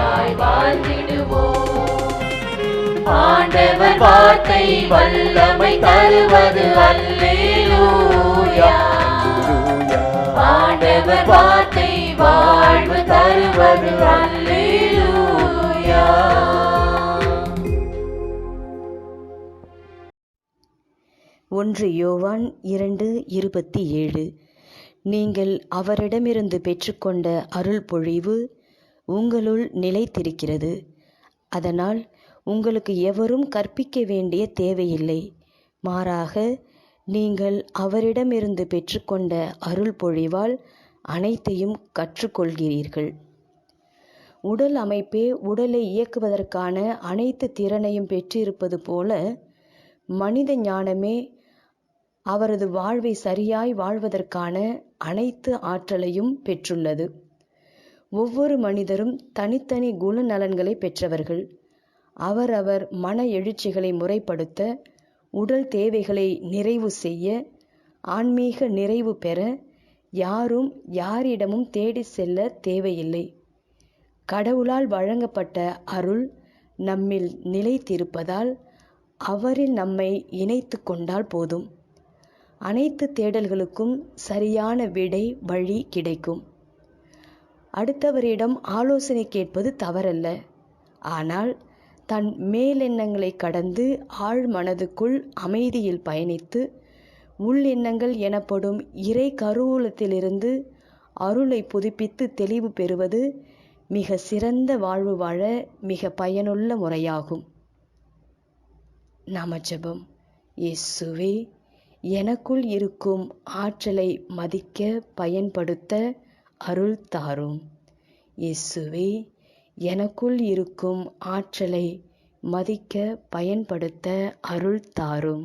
நிறைவாய் வாழ்ந்திடுவோம். ஆண்டவர் வார்த்தை வல்லமை தருவது அல்லேலூயா. ஆண்டவர் வார்த்தை வாழ்வு தருவது அல்லேலூயா. ஒன்று யோவான் இரண்டு இருபத்தி ஏழு. நீங்கள் அவரிடமிருந்து பெற்றுக்கொண்ட அருள் பொழிவு உங்களுள் நிலைத்திருக்கிறது. அதனால் உங்களுக்கு எவரும் கற்பிக்க வேண்டிய தேவையில்லை. மாறாக நீங்கள் அவரிடமிருந்து பெற்றுக்கொண்ட அருள் பொழிவால் அனைத்தையும் கற்றுக்கொள்கிறீர்கள். உடல் அமைப்பே உடலை இயக்குவதற்கான அனைத்து திறனையும் பெற்றிருப்பது போல மனித ஞானமே அவரது வாழ்வை சரியாய் வாழ்வதற்கான அனைத்து ஆற்றலையும் பெற்றுள்ளது. ஒவ்வொரு மனிதரும் தனித்தனி குணநலன்களை பெற்றவர்கள். அவரவர் மன எழுச்சிகளை முறைப்படுத்த உடல் தேவைகளை நிறைவு செய்ய ஆன்மீக நிறைவு பெற யாரும் யாரிடமும் தேடி செல்ல தேவையில்லை. கடவுளால் வழங்கப்பட்ட அருள் நம்மில் நிலைத்திருப்பதால் அவரில் நம்மை இணைத்து கொண்டால் போதும். அனைத்து தேடல்களுக்கும் சரியான விடை வழி கிடைக்கும். அடுத்தவரிடம் ஆலோசனை கேட்பது தவறல்ல. ஆனால் தன் மேலெண்ணங்களை கடந்து ஆழ் மனதுக்குள் அமைதியில் பயணித்து உள்ளெண்ணங்கள் எனப்படும் இறை கருவூலத்திலிருந்து அருளை புதுப்பித்து தெளிவு பெறுவது மிக சிறந்த வாழ்வு வாழ மிக பயனுள்ள முறையாகும். நாம ஜெபம் இயேசுவே எனக்குள் இருக்கும் ஆற்றலை மதிக்க பயன்படுத்த அருள் தாரும் இயேசுவே எனக்குள் இருக்கும் ஆற்றலை மதிக்க பயன்படுத்த அருள் தாரும்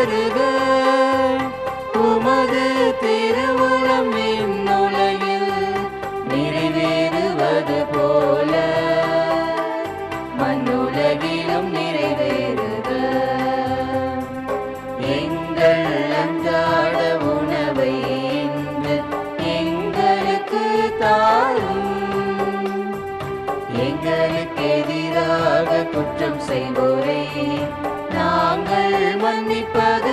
வருக உமது திருவுளம் விண்ணுலகில் நிறைவேறுவது போல. மண்ணுலகிலும் நிறைவேறுக எங்கள் அன்றாட உணவை இன்று எங்களுக்கு தாரும். எங்களுக்கு எதிராக குற்றம் செய்வோரை. நாங்கள் மன்னிப்பது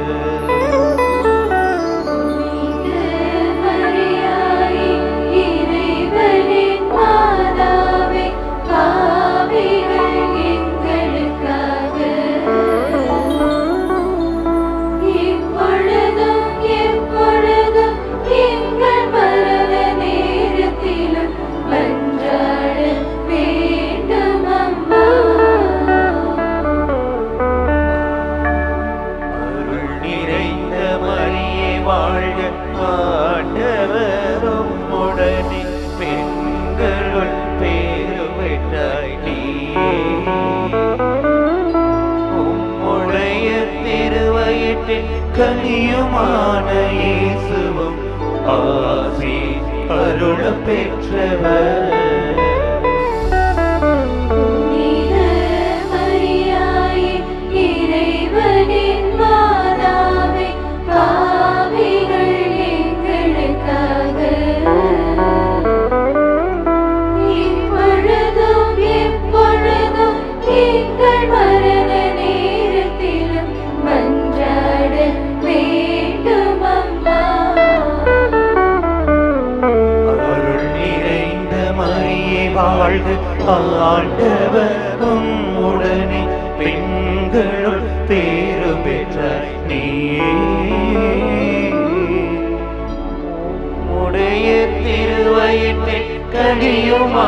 அருள் பெற்றவர் வாழ்க ஆண்டவர் உடனே பெண்களுள் பேரு பெற்ற நீ உடைய கனியுமா?